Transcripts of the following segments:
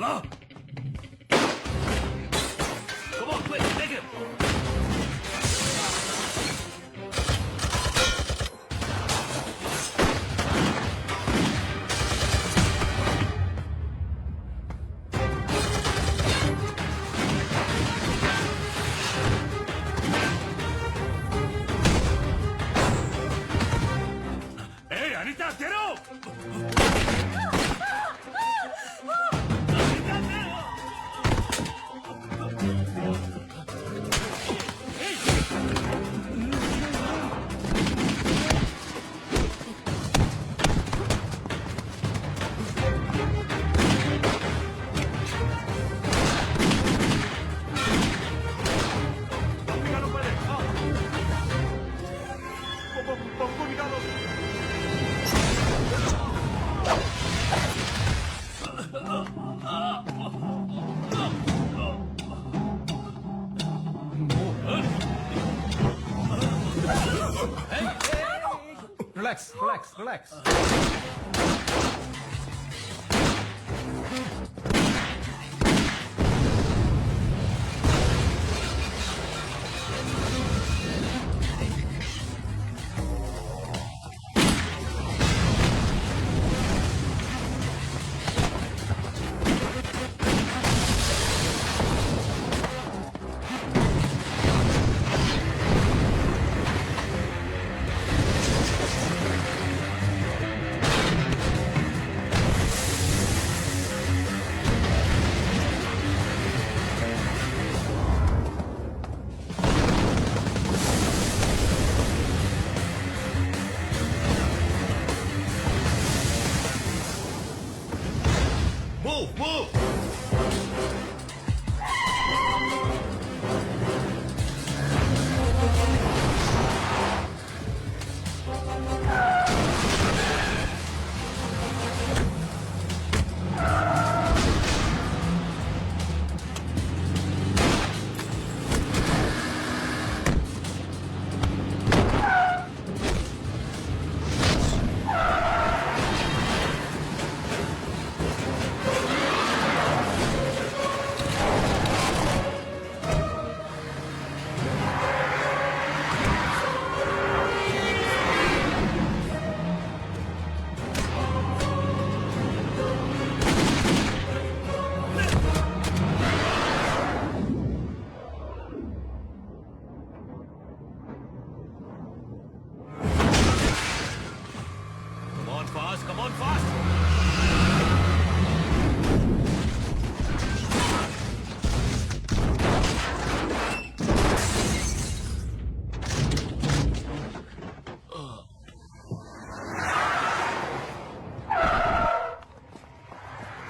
好了。Relax, relax, relax.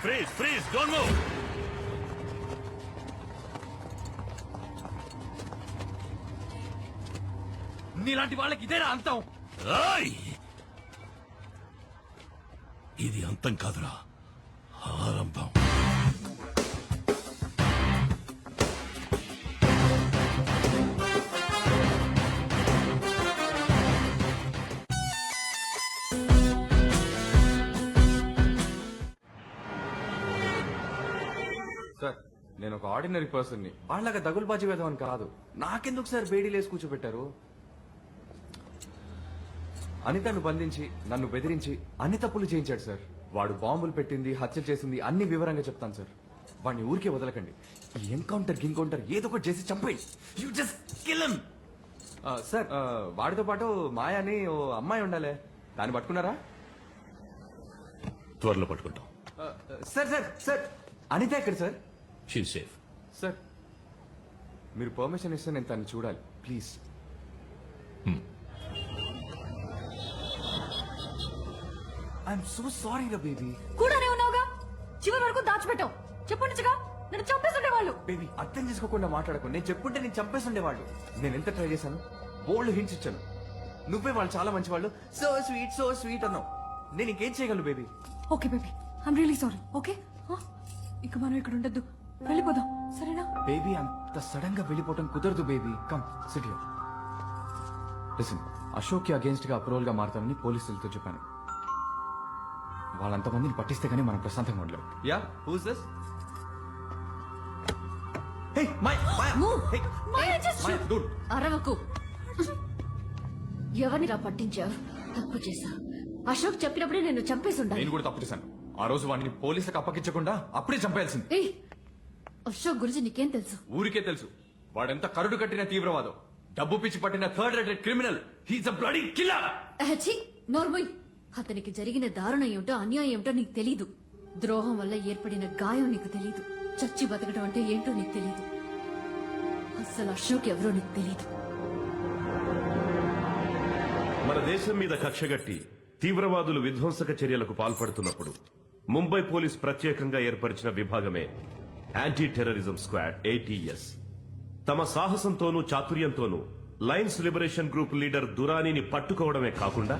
Freeze, freeze, don't move! నీలాంటి వాళ్ళకి ఇదేనా అంతం! ఇది అంతం కాదురా ఆరంభం నేను ఒక ఆర్డినరీ పర్సన్ని వాళ్ళగా దగులుబాజీ వేద్దామని కాదు. నాకెందుకు సార్ బేడీలు వేసి కూర్చోబెట్టారు? అనితను బంధించి నన్ను బెదిరించి అన్ని తప్పులు చేయించాడు సార్. వాడు బాంబులు పెట్టింది హత్య చేసింది అన్ని వివరంగా చెప్తాను సార్. వాడిని ఊరికే వదలకండి. ఈ ఎన్కౌంటర్ గిన్కౌంటర్ ఏదో ఒకటి చేసి చంపేయి. యూ జస్ట్ కిల్ సార్ వాడితో పాటు మాయ అని ఓ అమ్మాయి ఉండాలి. దాన్ని పట్టుకున్నారా? త్వరలో పట్టుకుంటాం. Sir sir sir! అనిత ఎక్కడ సార్? షీ సేఫ్ సార్ మీరు పర్మిషన్ ఇస్తే నేను తను చూడాలి. ప్లీజ్ ఐఎమ్ సో సారీ రా బేబీ కూడానే ఉన్నావుగా? చివరి వరకు దాచిపెట్టావు. చెప్పుండగా నన్ను చంపేస్తుండే వాళ్ళు. బేబీ అర్థం చేసుకోకుండా మాట్లాడకు. నేను చెప్పుంటే నేను చంపేస్తుండేవాళ్ళు నేను ఎంత ట్రై చేశాను? బోల్డ్ హింట్స్ ఇచ్చాను. నువ్వే వాళ్ళు చాలా మంచి వాళ్ళు సో స్వీట్ సో స్వీట్ అన్నావు. నేను ఇంకేం చేయగలను baby okay baby I'm really sorry okay ఇక మనం ఇక్కడ ఉండొద్దు. వెళ్ళిపోదాం. సరేనా? బేబీ అంత సడన్గా వెళ్ళిపోవటం కుదరదు baby come sit here listen అశోక్కి అగేన్స్ట్గా అప్రూవల్గా మారుతానని పోలీసులతో చెప్పాను. వాళ్ళంత మందిని పట్టిస్తే కానీ మనం ప్రశాంతంగా ఉండలేం. Yeah who's this hey my Move. Hey Maya, just my. Dude అరవకు. ఎవరిని రా పట్టించావు? తప్పు చేశా అశోక్ చెప్పినప్పుడే నేను చంపేసి ఉండాలి. నేను కూడా తప్పు చేశాను. ఆ రోజు వాడిని పోలీసులకు అప్పగించకుండా అప్పుడే చంపేయాల్సింది. ఏయ్ అశోక్ గురించి నీకేం తెలుసు? ఊరికే తెలుసు. వాడెంత కరుడు కట్టిన తీవ్రవాదం. డబ్బు పిచ్చి పట్టిన third rated criminal. He's a bloody killer అహచి నోర్మోయ్! అతనికి జరిగిన దారుణం ఏమిటో అన్యాయం ఏమిటో నీకు తెలీదు. ద్రోహం వల్ల ఏర్పడిన గాయం నీకు తెలీదు. చచ్చి బతకడం అంటే ఏంటో నీకు తెలీదు. అసలు అశోక్ ఎవరో నీకు తెలీదు. మన దేశం మీద కక్షగట్టి తీవ్రవాదులు విధ్వంసక చర్యలకు పాల్పడుతున్నప్పుడు ముంబై పోలీస్ ప్రత్యేకంగా ఏర్పరిచిన విభాగమే యాంటీ టెర్రరిజం స్క్వాడ్ ఏటీఎస్ తమ సాహసంతోనూ చాతుర్యంతోనూ లయన్స్ లిబరేషన్ గ్రూప్ లీడర్ దురానీని పట్టుకోవడమే కాకుండా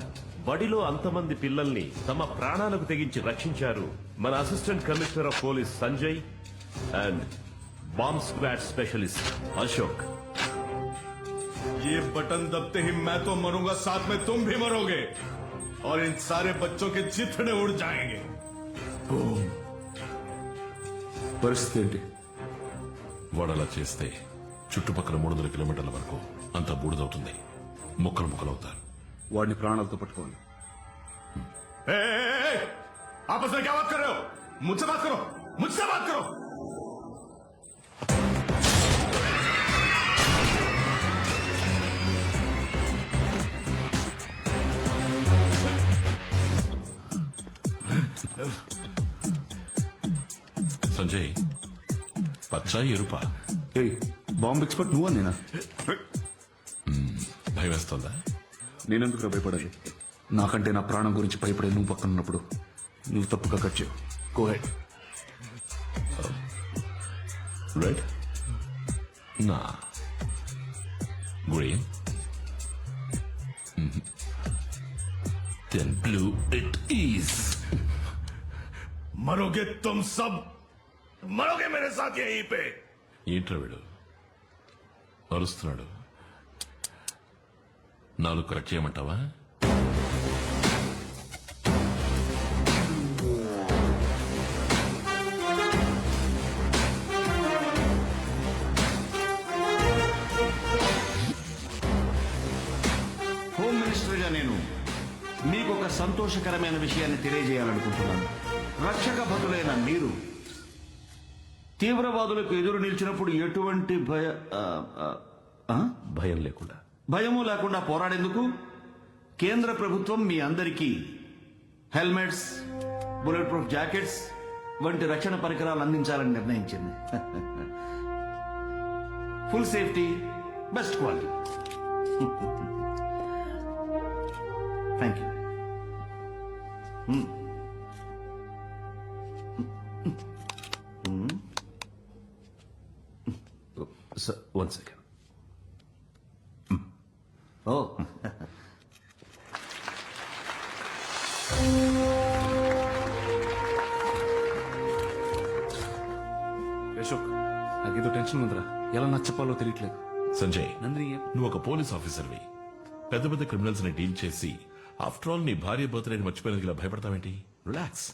బడిలో అంతమంది పిల్లల్ని తమ ప్రాణాలకు తెగించి రక్షించారు మన assistant commissioner of police Sanjay and bomb squad specialist Ashok ये बटन दबते ही मैं तो मरूंगा साथ में तुम भी मरोगे और इन सारे बच्चों के चिथड़े उड़ जाएंगे పరిస్థితి ఏంటి వాడు అలా చేస్తే చుట్టుపక్కల మూడు వందల కిలోమీటర్ల వరకు అంతా బూడిదవుతుంది ముక్కలు ముక్కలవుతారు వాడిని ప్రాణాలతో పట్టుకోవాలి ए, ए, ए, ए, आपस में क्या बात कर रहे हो मुझसे बात करो मुझसे बात करो సంజయ్. పచ్చ ఎరుపా. ఏయ్ బాంబు ఎక్స్పర్ట్ నువ్వు నేనా? భయం వేస్తుందా నేనెందుకు భయపడాలి? నాకంటే నా ప్రాణం గురించి భయపడే నువ్వు పక్కన ఉన్నప్పుడు నువ్వు తప్పుగా కట్ చేయవు గో హెడ్ రెడ్ నా. Green then blue it is మరోగే తుమ్ సబ్ మరొకే మేరే సాధ్యం యహీ పే. ఏంట్రా వీడు? అరుస్తున్నాడు. నాలుగు కరెక్ట్ చేయమంటావా? హోమ్ మినిస్టర్గా నేను మీకు ఒక సంతోషకరమైన విషయాన్ని తెలియజేయాలనుకుంటున్నాను. రక్షక భటులైన మీరు తీవ్రవాదులకు ఎదురు నిలిచినప్పుడు ఎటువంటి భయ? భయం లేకుండా. భయము లేకుండా పోరాడేందుకు? కేంద్ర ప్రభుత్వం మీ అందరికీ హెల్మెట్స్ బుల్లెట్ ప్రూఫ్ జాకెట్స్ వంటి రక్షణ పరికరాలు అందించాలని నిర్ణయించింది. Full safety best quality. Thank you one second ఓ అశోక్ నాకేదో టెన్షన్ ఉందిరా. ఎలా నచ్చపాలో తెలియట్లేదు. సంజయ్ నందిని నువ్వు ఒక పోలీస్ ఆఫీసర్వి. పెద్ద పెద్ద క్రిమినల్స్ని డీల్ చేసి ఆఫ్టర్ ఆల్ నీ భార్య బర్త్డేని మర్చిపోయినందుకు ఇలా భయపడతావేంటి? రిలాక్స్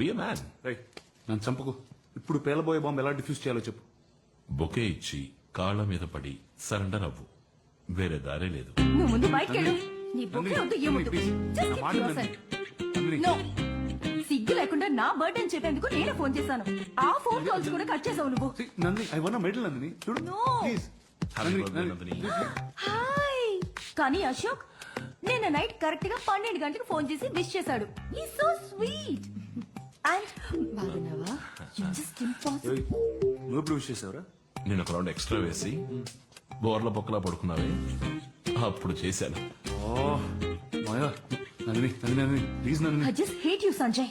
బి మ్యాన్ రైట్ నన్ను చంపకు. ఇప్పుడు పేలబోయే బాంబు ఎలా డిఫ్యూజ్ చేయాలో చెప్పు. బొకే ఇచ్చి కాళ్ళ మీద పడి సరెండర్ అవ్వు వేరే దారే లేదు. నువ్వు ముందు బయటకు వెళ్ళు నీ బొక్కే వద్దు ఏమొద్దు. please. Just నా keep మాట yourself. నందిని. No. సిగ్గు లేకుండా నా బర్త్డే అని చెప్పేందుకు నేను ఫోన్ చేశాను. ఆ ఫోన్ కాల్స్ కూడా కట్ చేసావు నువ్వు. See, Nandini I won medal Nandini. చూడు No. Please Happy birthday, Nandini. Hi కానీ అశోక్ నిన్న నైట్ కరెక్ట్గా పన్నెండు గంటలకు ఫోన్ చేసి విష్ చేశాడు. ఈ సో స్వీట్ అండ్ బాగున్నావా? జస్ట్ ఇంపాసిబుల్ నువ్వు ఎప్పుడు విష్ చేసావురా? నేను ఒక రౌండ్ ఎక్స్ట్రా వేసి బోర్ల పొక్కలా పడుకున్నావే? అప్పుడు చేశాను. ఓ Maya. Nandini Nandini Nandini. Please Nandini. I just hate you Sanjay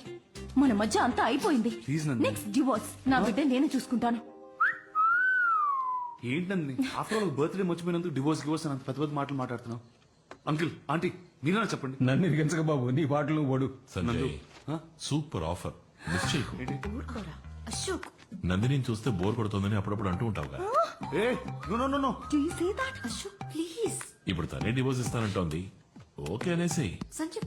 మన మధ్య అంతా అయిపోయింది. నెక్స్ట్ డివోర్స్ నా బిడ్డ నేను చూసుకుంటాను. ఏంటి నందిని? ఆఫ్టర్ ఆల్ బర్త్డే మర్చిపోయినందుకు డివోర్స్ డివోర్స్ అని అంత పెద్ద పెద్ద మాటలు మాట్లాడుతున్నావు. అంకిల్ ఆంటీ మీరేనా చెప్పండి. నన్ను ఇరిగించక బాబు నీ పాటలు ఓడు సంజయ్ ఆ? Super offer. మిస్ చేయకు. ఊరుకోరా. అశోక్. నందిని చూస్తే బోర్ కొడుతుందని అప్పుడప్పుడు అంటూ ఉంటావుగా. ఏ no no no no. Do you say that Ashok please ఇప్పుడు తనే డివోర్స్ ఇస్తానంటోంది. ఓకే అనేసి. సంజయ్